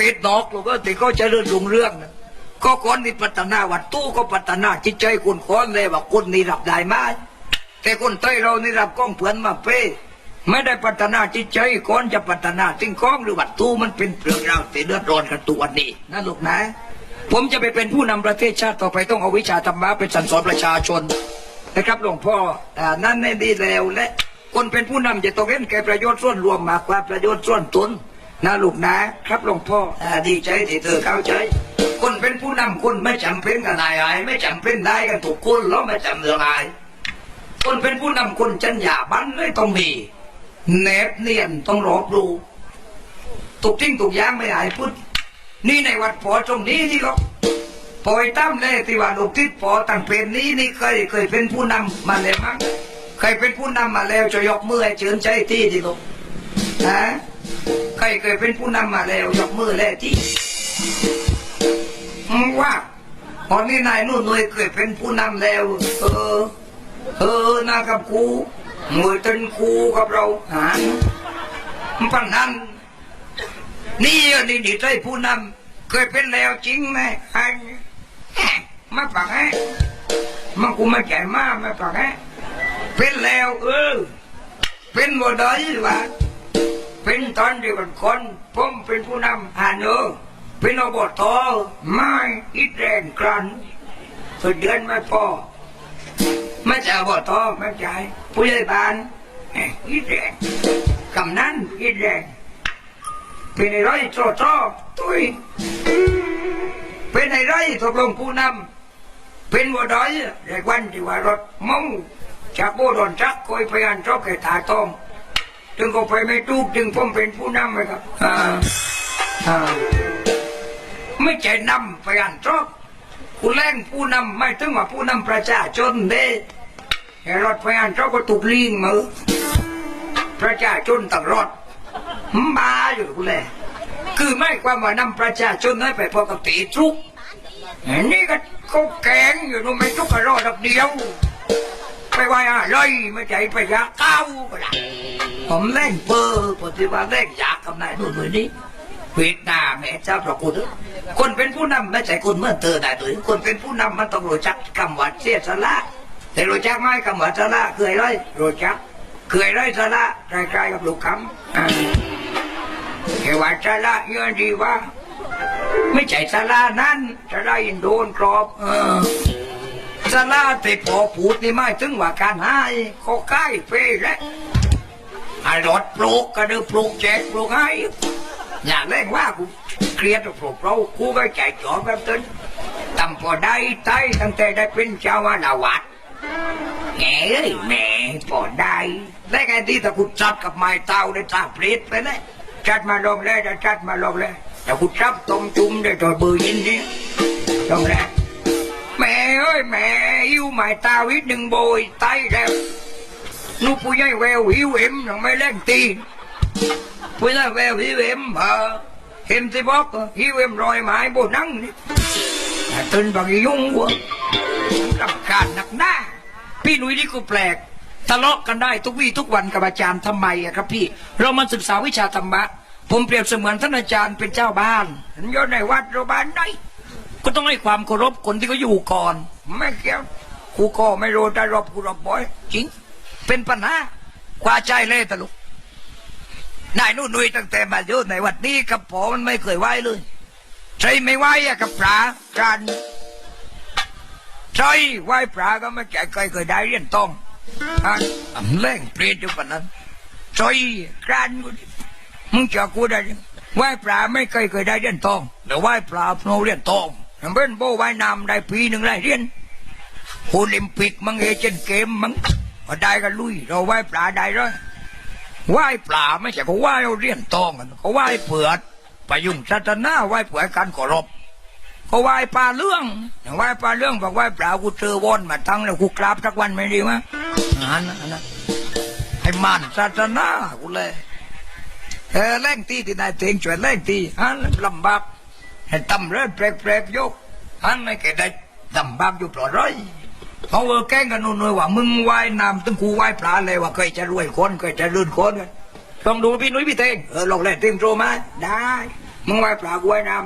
เทศนอกลูกก็ติเขาเจริญรุ่งเรื่องนะก็คนที่พัฒนาวัดตู้ก็พัฒนาจิตใจคนคนเลยว่าคนนี้รับได้ไหมแต่คนไทยเรานี่รับก้องเพื่อนมาเป้ไม่ได้พัฒนาจิตใจคนจะพัฒนาสิ่งของหรือวัดตู้มันเป็นเรื่องราวที่เดือดร้อนกันตัวนี้นะลูกนะ ผมจะไปเป็นผู้นำประเทศชาติต่อไปต้องเอาวิชาธรรมะเป็นสันสอนประชาชนนะครับหลวงพ่ออ่นั่นในดีแล้วและคนเป็นผู้นำจะต้องเห็นแก่ประโยชน์ส่วนรวมมากกว่าประโยชน์ส่วนตน นะลูกนะครับหลวงพ่อดีใจที่เธอเข้าใจ คนเป็นผู้นำคนไม่จำเป็นกับนายอายไม่จำเป็นได้กันถูกคนแล้วไม่จำเรื่องอะไรคนเป็นผู้นำคนจัญญาบันไม่ต้องมีแนบเนียนต้องรอบรู้ถูกทิ้งถูกย่างไม่อายพูดนี่ในวัดพอตรงนี้ที่เขาปอยตั้มเลยที่ว่าลูกทิศปอตั้งเป็นนี้นี่เคยเคยเป็นผู้นำมาแล้วมั้งเคยเป็นผู้นำมาแล้วจะยกมือให้เชิญใจที่ที่ลูกนะ เคยเคยเป็นผู้นำมาแล้วยกมือแล้วที่ว่าตอนนี้นายนู่นหน่วยเคยเป็นผู้นำแล้ว เออ เออนะกับครูหน่วยเป็นครูกับเราหาปันนั้นนี่นี่นี่ได้ผู้นำเคยเป็นแล้วจริงไหมไอ้มาปากแฮะมันกูไม่แก่มากมาปากแฮะเป็นแล้ว เออ เป็นบ่ได้วะ เป็นตอนเดียวกันคนผมเป็นผู้นำอ่านเออเป็นอบตไม่อิดแรงกรันสุดเดือนไม่พอไม่จะอบตไม่ใช่ผู้ใหญ่บ้านอิดแรงกำนันอิดแรงเป็นไอ้ไรโตโตตุยเป็นไอ้ไรตกลงผู้นำเป็นวัวดอยเด็กวันที่ว่ารถมงจากโบดอนจักคอยพยานจอกแก่ตาตอง ถึงก็ไปไม่ถูกจึงผมเป็นผู้นำเลยครับอ่าอ่าไม่ใช่นำพยานจอกกูแรงผู้นำไม่ถึงว่าผู้นำประชาชนเด้ไอ้รถพยานจอกก็ถูกลิงมือประชาชนต้องรอดบ้าอยู่กูเลยคือไม่ความว่านำประชาชนให้ไปพอกับตีทุกข์อันนี้ก็เขาแกงอยู่นู่นไม่ทุกข์ก็รอดอกเดียว ไปว่าอะไรไม่ใจไปยาเก้าก็ได้ผมเล่นเปอร์ปฏิวัติเล่นยากับนายนู่นนู่นนี่เวียดนาแม่เจ้าพระคุณคนเป็นผู้นำไม่ใช่คนเมื่อเธอได้ตัวคนเป็นผู้นำมันต้องรู้จักคำว่าเสียสละแต่รู้จักไหมคำว่าสละคืออะไรรู้จักเคยได้สาระใกล้ๆกับลูกคำอ่าแค่ว่าสาระเยอะดีว่า ไม่ใช่สาระนั้นสาระอินโดนกรอบเออ สาระแต่พอพูดนี่ไม่ถึงว่าการให้เขาใกล้เป้แล้วไอ้รถปลูกก็เดือปลูกแจกปลูกให้อย่าเล่นว่ากูเครียดปลูกเรากูก็ใจจ่อแบบนั้นตำพอได้ไตตั้งแต่ได้เป็นเจ้าวนาวัดแง่เอ้ยแม่พอได้ได้ไงที่ตะกุดจัดกับไม้เต้าได้ตาเพลดไปเลยจัดมาลงเลยจัดมาลงเลยต่กุดจับตรงจุ่มได้ตัวเบอร์ยินดีลงเลยแม่ อ้ยแม่หิวไม้เต้าอีกหนึ่งโบยไตแล้วนูผู้ใหญ่แววหิวเอ็มยังไม่เล่นตีนผู้ใหญ่แววหิวเอ็มเออเห็นสิบอกหิวเอ็มรอยไม้โบนังนี่ตื่นบางยุ่งวะรำคาญหนักหน้า พี่หนุ่ยนี่ก็แปลกทะเลาะกันได้ทุกวี่ทุกวันกับอาจารย์ทำไมอะครับพี่ เรามาศึกษาวิชาธรรมะ ผมเปรียบเสมือนท่านอาจารย์เป็นเจ้าบ้านโยนในวัดโรงบ้านได้ ก็ต้องให้ความเคารพคนที่เขาอยู่ก่อน ไม่เกี่ยวครูก็ไม่รู้จะรบครูรบบ่อย จริง เป็นปัญหาคว้าใจเลยตลุกนายนู่นนุยตั้งแต่มาอยู่ในวัดนี้กับผมมันไม่เคยไหวเลยใช่ไม่ไหวอะกับปลาการใช่ไหว้พระก็ไม่แก่เคยเคยได้เรียนต้องอันอันแรงเปรตอยู่ปนนั้นใช่กานกูดิมึงจะกูได้ไหว้พระไม่เคยเคยได้เรียนต้องแต่ไหว้พระโนเรียนต้องมันเป็นโบว่ายน้ำได้ปีหนึ่งได้เรียน โอลิมปิกมังเอเจนเกมมังก็ได้กันลุย เราไหว้ปลาได้เลยไหว้ปลาไม่ใช่เขาไหว้เอาเรียนตองกันเขาไหว้เผือดไปยุงศาสนาไหว้เผือดการเคารพก็ไหว้ปลาเรื่องไหว้ปลาเรื่องบอกไหว้ปลากูเจอวอนมาทั้งแล้วกูกราบสักวันไม่ดีมั้ยอันนั้นให้มันศาสนากูเลยเออแรงตีที่นายเตงช่วยแรงตีอันลำบากให้ตำเรื่อแปลกๆยกอันไม่แก่ได้ลำบากอยู่ปลอดร้อย เขาเออแกล้งกันนู่นๆว่ามึงไหว้น้ำตึงกูไหว้ปลาเลยว่าเคยจะรวยคนเคยจะลื่นคนกันต้องดูพี่นุ้ยพี่เตงเออลองเล่นเตงโตมาได้ มึงไหว้ปลากูไหวยน้ำ